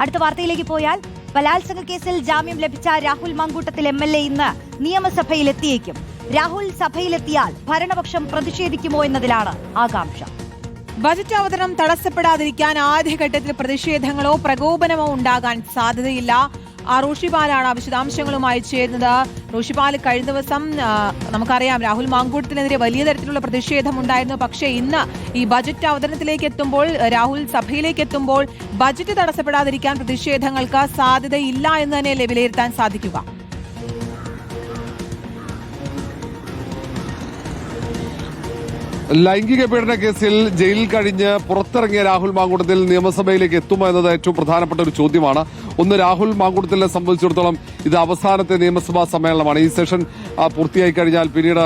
അടുത്ത വാർത്തയിലേക്ക് പോയാൽ ബലാത്സംഗ കേസിൽ ജാമ്യം ലഭിച്ച Rahul Mankoottathil M L A ഇന്ന് നിയമസഭയിലെത്തിയേക്കും. രാഹുൽ സഭയിലെത്തിയാൽ ഭരണപക്ഷം പ്രതിഷേധിക്കുമോ എന്നതിലാണ് ആകാംക്ഷ. ബജറ്റ് അവതരണം തടസ്സപ്പെടാതിരിക്കാൻ ആദ്യഘട്ടത്തിൽ പ്രതിഷേധങ്ങളോ പ്രകോപനമോ ഉണ്ടാകാൻ സാധ്യതയില്ല. ആ റോഷിപാലാണ് വിശദാംശങ്ങളുമായി ചേരുന്നത്. റോഷിപാൽ കഴിഞ്ഞ ദിവസം നമുക്കറിയാം രാഹുൽ മാങ്കൂട്ടത്തിനെതിരെ വലിയ തരത്തിലുള്ള പ്രതിഷേധം ഉണ്ടായിരുന്നു. പക്ഷേ ഇന്ന് ഈ ബജറ്റ് അവതരണത്തിലേക്ക് എത്തുമ്പോൾ രാഹുൽ സഭയിലേക്ക് എത്തുമ്പോൾ ബജറ്റ് തടസ്സപ്പെടാതിരിക്കാൻ പ്രതിഷേധങ്ങൾക്ക് സാധ്യതയില്ല എന്ന് തന്നെ വിലയിരുത്താൻ സാധിക്കുക? ലൈംഗിക പീഡന കേസിൽ ജയിലിൽ കഴിഞ്ഞ് പുറത്തിറങ്ങിയ രാഹുൽ മാങ്കൂട്ടത്തിൽ നിയമസഭയിലേക്ക് എത്തുമോ എന്നത് ഏറ്റവും പ്രധാനപ്പെട്ട ഒരു ചോദ്യമാണ്. ഒന്ന് രാഹുൽ മാങ്കുടത്തിലെ സംബന്ധിച്ചിടത്തോളം ഇത് അവസാനത്തെ നിയമസഭാ സമ്മേളനമാണ്. ഈ സെഷൻ പൂർത്തിയായി കഴിഞ്ഞാൽ പിന്നീട്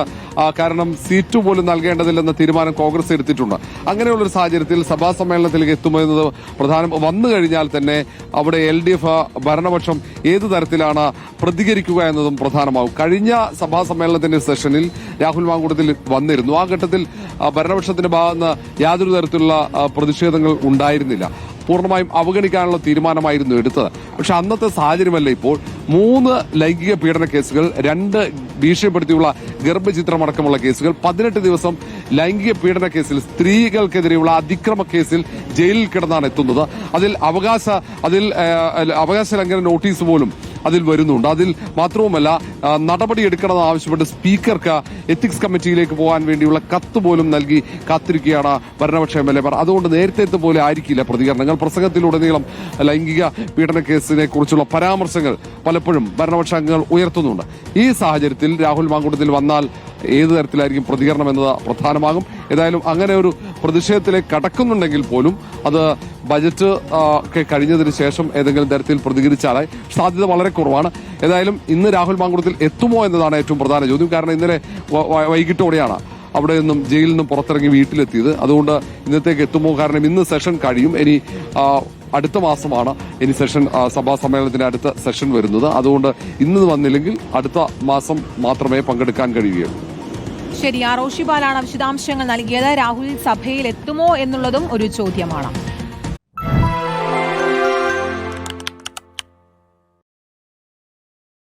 കാരണം സീറ്റ് പോലും നൽകേണ്ടതില്ലെന്ന തീരുമാനം കോൺഗ്രസ് എടുത്തിട്ടുണ്ട്. അങ്ങനെയുള്ളൊരു സാഹചര്യത്തിൽ സഭാ സമ്മേളനത്തിലേക്ക് എത്തുമെന്നത് പ്രധാനം വന്നു കഴിഞ്ഞാൽ തന്നെ അവിടെ എൽ ഡി എഫ് ഭരണപക്ഷം ഏത് തരത്തിലാണ് പ്രതികരിക്കുക എന്നതും പ്രധാനമാകും. കഴിഞ്ഞ സഭാ സമ്മേളനത്തിന്റെ സെഷനിൽ രാഹുൽ മാങ്കൂട്ടത്തിൽ വന്നിരുന്നു. ആ ഘട്ടത്തിൽ ഭരണപക്ഷത്തിന്റെ ഭാഗത്ത് യാതൊരു തരത്തിലുള്ള പ്രതിഷേധങ്ങൾ ഉണ്ടായിരുന്നില്ല. പൂർണമായും അവഗണിക്കാനുള്ള തീരുമാനമായിരുന്നു എടുത്തത്. പക്ഷെ അന്നത്തെ സാഹചര്യമല്ല ഇപ്പോൾ. മൂന്ന് ലൈംഗിക പീഡന കേസുകൾ രണ്ട് ഭീഷണിപ്പെടുത്തിയുള്ള ഗർഭചിത്രമടക്കമുള്ള കേസുകൾ പതിനെട്ട് ദിവസം ലൈംഗിക പീഡന കേസിൽ സ്ത്രീകൾക്കെതിരെയുള്ള അതിക്രമ കേസിൽ ജയിലിൽ കിടന്നാണ് എത്തുന്നത്. അതിൽ അവകാശ അതിൽ അവകാശ ലംഘന നോട്ടീസ് പോലും അതിൽ വരുന്നുണ്ട്. അതിൽ മാത്രവുമല്ല നടപടിയെടുക്കണമെന്ന് ആവശ്യപ്പെട്ട് സ്പീക്കർക്ക് എത്തിക്സ് കമ്മിറ്റിയിലേക്ക് പോകാൻ വേണ്ടിയുള്ള കത്ത് പോലും നൽകി കാത്തിരിക്കുകയാണ് ഭരണപക്ഷ എം എൽ എമാർ. അതുകൊണ്ട് നേരത്തെ പോലെ ആയിരിക്കില്ല പ്രതികരണങ്ങൾ. പ്രസംഗത്തിലുടനീളം ലൈംഗിക പീഡന കേസിനെ കുറിച്ചുള്ള പരാമർശങ്ങൾ പലപ്പോഴും ഭരണപക്ഷ അംഗങ്ങൾ ഉയർത്തുന്നുണ്ട്. ഈ സാഹചര്യത്തിൽ രാഹുൽ മാങ്കൂട്ടത്തിൽ വന്നാൽ ഏത് തരത്തിലായിരിക്കും പ്രതികരണം എന്നത് പ്രധാനമാകും. ഏതായാലും അങ്ങനെ ഒരു പ്രതിഷേധത്തിലേക്ക് കടക്കുന്നുണ്ടെങ്കിൽ പോലും അത് ബജറ്റ് ഒക്കെ കഴിഞ്ഞതിന് ശേഷം ഏതെങ്കിലും തരത്തിൽ പ്രതികരിച്ചാലായി സാധ്യത വളരെ കുറവാണ്. ഏതായാലും ഇന്ന് രാഹുൽ മാങ്കുളത്തിൽ എത്തുമോ എന്നതാണ് ഏറ്റവും പ്രധാന ചോദ്യം. കാരണം ഇന്നലെ വൈകിട്ടോടെയാണ് അവിടെ നിന്നും ജയിലിൽ നിന്നും പുറത്തിറങ്ങി വീട്ടിലെത്തിയത്. അതുകൊണ്ട് ഇന്നത്തേക്ക് എത്തുമോ? കാരണം ഇന്ന് സെഷൻ കഴിയും. ഇനി അടുത്ത മാസമാണ് ഇനി സെഷൻ സഭാ സമ്മേളനത്തിന്റെ അടുത്ത സെഷൻ വരുന്നത്. അതുകൊണ്ട് ഇന്ന് വന്നില്ലെങ്കിൽ അടുത്ത മാസം മാത്രമേ പങ്കെടുക്കാൻ കഴിയുകയുള്ളൂ. ശരി ആ റോഷിപാലാണ് വിശദാംശങ്ങൾ നൽകിയത്. രാഹുൽ സഭയിൽ എത്തുമോ എന്നുള്ളതും ഒരു ചോദ്യമാണ്.